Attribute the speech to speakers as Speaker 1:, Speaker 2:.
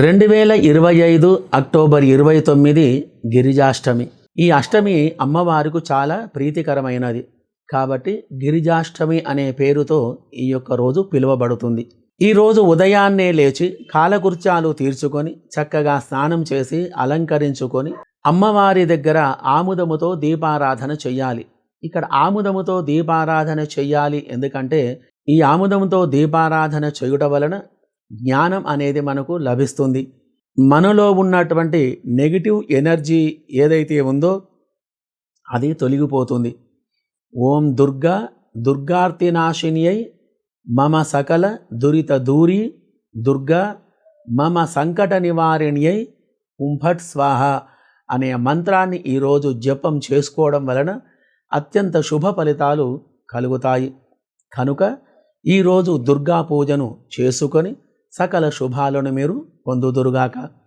Speaker 1: రెండు వేల ఇరవై ఐదు అక్టోబర్ ఇరవై తొమ్మిది గిరిజాష్టమి. ఈ అష్టమి అమ్మవారికి చాలా ప్రీతికరమైనది. కాబట్టి గిరిజాష్టమి అనే పేరుతో ఈ యొక్క రోజు పిలువబడుతుంది. ఈ రోజు ఉదయాన్నే లేచి కాలకృత్యాలు తీర్చుకొని చక్కగా స్నానం చేసి అలంకరించుకొని అమ్మవారి దగ్గర ఆముదముతో దీపారాధన చెయ్యాలి. ఇక్కడ ఆముదముతో దీపారాధన చెయ్యాలి ఎందుకంటే ఈ ఆముదముతో దీపారాధన చేయుట వలన జ్ఞానం అనేది మనకు లభిస్తుంది. మనలో ఉన్నటువంటి నెగిటివ్ ఎనర్జీ ఏదైతే ఉందో అది తొలగిపోతుంది. ఓం దుర్గా దుర్గార్తినాశినియై మమ సకల దురిత దూరి దుర్గా మమ సంకట నివారిణ్యై కుంభట్ స్వాహ అనే మంత్రాన్ని ఈరోజు జపం చేసుకోవడం వలన అత్యంత శుభ ఫలితాలు కలుగుతాయి. కనుక ఈరోజు దుర్గా పూజను చేసుకొని సకల శుభాలను మీరు పొందుదురుగాక.